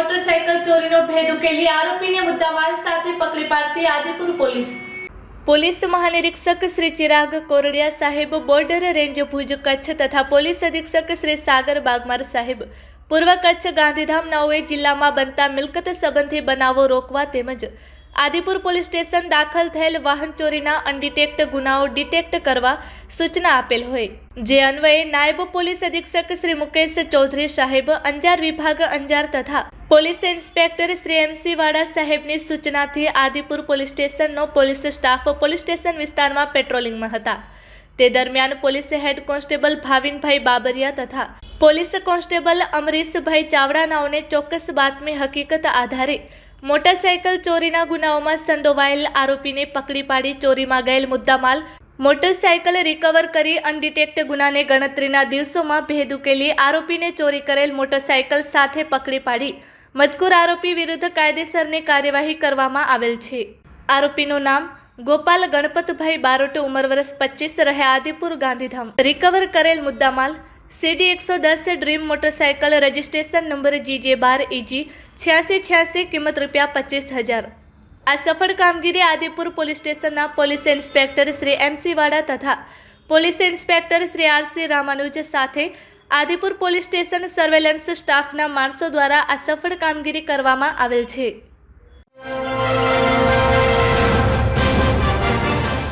Motorcycle ચોરીનો ભેદ ઉકેલી આરોપીને મુદ્દામાલ સાથે પકડી પાડતી આદિપુર પોલીસ. પોલીસ મહાનિરીક્ષક શ્રી ચિરાગ કોરડિયા સાહેબ, બોર્ડર રેન્જ ભુજ કચ્છ તથા પોલીસ અધિક્ષક શ્રી સાગર બાગમાર સાહેબ, પૂર્વ કચ્છ ગાંધીધામ નવએ જિલ્લામાં બનતા મિલકત સંબંધી બનાવો રોકવા તેમજ આદિપુર પોલીસ સ્ટેશન દાખલ થયેલ વાહન ચોરીના અનડિટેક્ટ ગુનાઓ ડિટેક્ટ કરવા સૂચના આપેલ હોય. જે અન્વયે નાયબ પોલીસ અધિક્ષક શ્રી મુકેશ ચૌધરી સાહેબ, અંજાર વિભાગ અંજાર તથા police inspector Shri MC Vada સાહેબની સૂચનાથી આદિપુર પોલીસ સ્ટેશનનો પોલીસ સ્ટાફ પોલીસ સ્ટેશન વિસ્તારમાં પેટ્રોલિંગમાં હતા. તે દરમિયાન police head constable Bhavinbhai Babariya તથા પોલીસ કોન્સ્ટેબલ અમરીશભાઈ ચાવડા નાઓને ચોક્કસ બાતમી હકીકત આધારે મોટરસાયકલ ચોરીના ગુનાઓમાં સંડોવાયેલ આરોપીને પકડી પાડી ચોરીમાં ગયેલ મુદ્દામાલ, મોટરસાયકલ રિકવર કરી અનડિટેક્ટ ગુનાને ગણતરીના દિવસોમાં ભેદ ઉકેલી આરોપીને ચોરી કરેલ મોટરસાયકલ સાથે પકડી પાડી મજકૂર આરોપી વિરુદ્ધ કાયદેસરની કાર્યવાહી કરવામાં આવેલ છે. આરોપીનું નામ ગોપાલ ગણપતભાઈ બારોટ ઉંમર વર્ષ પચીસ રહે આદિપુર ગાંધીધામ. રિકવર કરેલ મુદ્દામાલ સીડી એકસો દસ dream motorcycle registration number GJ બાર ઇજી છ્યાસી છ્યાસી કિંમત રૂપિયા પચીસ હજાર. આ સફળ કામગીરી આદિપુર પોલીસ સ્ટેશનના police inspector Shri MC Vada તથા police inspector Shri RC Ramanuj સાથે આદિપુર પોલીસ સ્ટેશન સર્વેલન્સ સ્ટાફના માણસો દ્વારા આ સફળ કામગીરી કરવામાં આવેલ છે.